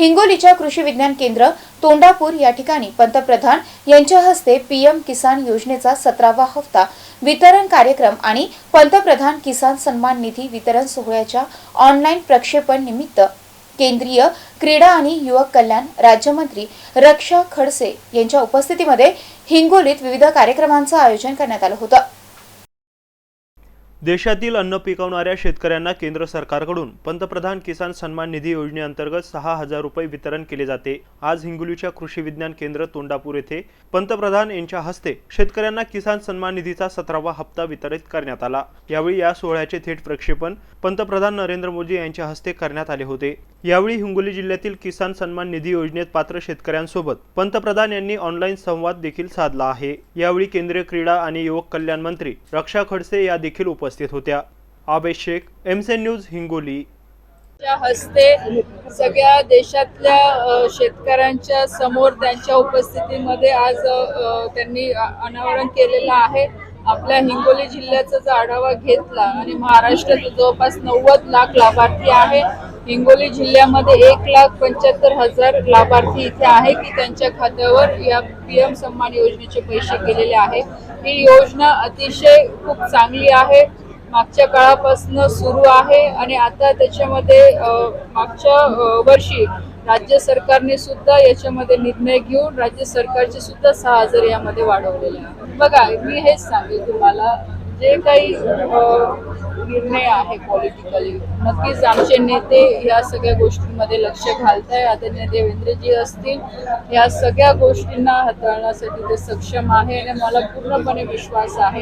हिंगोलीच्या कृषी विज्ञान केंद्र तोंडापूर या ठिकाणी पंतप्रधान यांच्या हस्ते पीएम किसान योजनेचा सतरावा हप्ता वितरण कार्यक्रम आणि पंतप्रधान किसान सन्मान निधी वितरण सोहळ्याच्या ऑनलाईन प्रक्षेपण निमित्त केंद्रीय क्रीडा आणि युवक कल्याण राज्यमंत्री रक्षा खडसे यांच्या उपस्थितीमध्ये हिंगोलीत विविध कार्यक्रमांचं आयोजन करण्यात आलं होतं. देशातील अन्न पिकवणाऱ्या शेतकऱ्यांना केंद्र सरकारकडून पंतप्रधान किसान सन्मान निधी योजनेअंतर्गत सहा हजार रुपये वितरण केले जाते. आज हिंगोलीच्या कृषी विज्ञान केंद्र तोंडापूर येथे पंतप्रधान यांच्या हस्ते शेतकऱ्यांना किसान सन्मान निधीचा सतरावा हप्ता वितरित करण्यात आला. यावेळी या सोहळ्याचे थेट प्रक्षेपण पंतप्रधान नरेंद्र मोदी यांच्या हस्ते करण्यात आले होते. यावेळी हिंगोली जिल्ह्यातील किसान सन्मान निधी योजनेत पात्र शेतकऱ्यांसोबत पंतप्रधान यांनी ऑनलाईन संवाद देखील साधला आहे. यावेळी केंद्रीय क्रीडा आणि युवक कल्याण मंत्री रक्षा खडसे या देखील उपस्थित होत्या. Abed Shaikh MCN news Hingoli. हस्ते सगळ्या देशातल्या शेतकऱ्यांच्या समोर त्यांच्या उपस्थितीमध्ये आज त्यांनी अनावरण केलेलं आहे. आपल्या हिंगोली जिल्ह्याचा जो आढावा घेतला आणि महाराष्ट्रात जवळपास नव्वद लाख लाभार्थी आहे. हिंगोली जिल्ह्यामध्ये एक लाख पंच्याहत्तर हजार लाभार्थी इथे आहे की त्यांच्या खात्यावर या पी एम सन्मान योजनेचे पैसे गेलेले आहे. ही योजना अतिशय खूप चांगली आहे. मागच्या काळापासून सुरू आहे आणि आता त्याच्यामध्ये मागच्या वर्षी राज्य सरकारने सुद्धा याच्यामध्ये निर्णय घेऊन राज्य सरकारचे सुद्धा सहा हजार यामध्ये वाढवलेले आहे बघा मी हेच सांगेल तुम्हाला जे काही निर्णय आहे पॉलिटिकली नक्कीच आमचे नेते या सगळ्या गोष्टींमध्ये लक्ष घालत आहे आदरणीय देवेंद्रजी असतील या सगळ्या गोष्टींना हाताळण्यासाठी ते सक्षम आहे आणि मला पूर्णपणे विश्वास आहे.